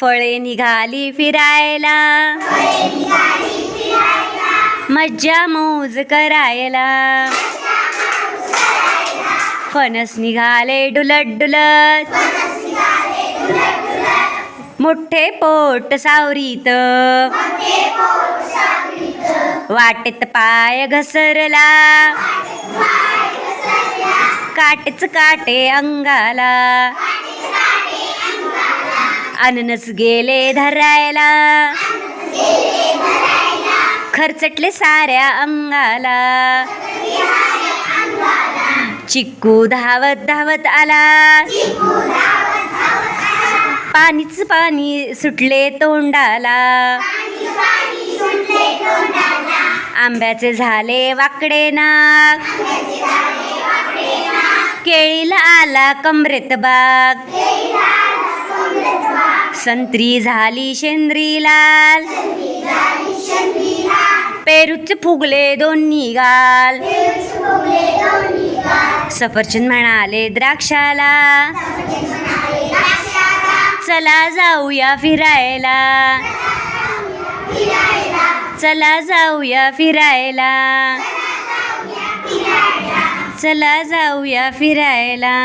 फळे निघाली फिरायला. मज्जा मौज करायला. फणस निघाले डुलत डुलत. मोठे पोट सावरीत. वाटेत पाय घसरला. काटेच काटे अंगाला. अननस गेले धरायला. खरचटले साऱ्या अंगाला. चिक्कू धावत धावत आला. पाणीच पाणी सुटले तोंडाला. आंब्याचे झाले वाकडे नाक केळीला आला कमरेत बाग. संत्री झाली शेंद्री लाल पेरूच फुगले दोन्ही गाल. सफरचंद म्हणाले द्राक्षाला. चला जाऊया फिरायला. चला जाऊया फिरायला. चला जाऊया फिरायला.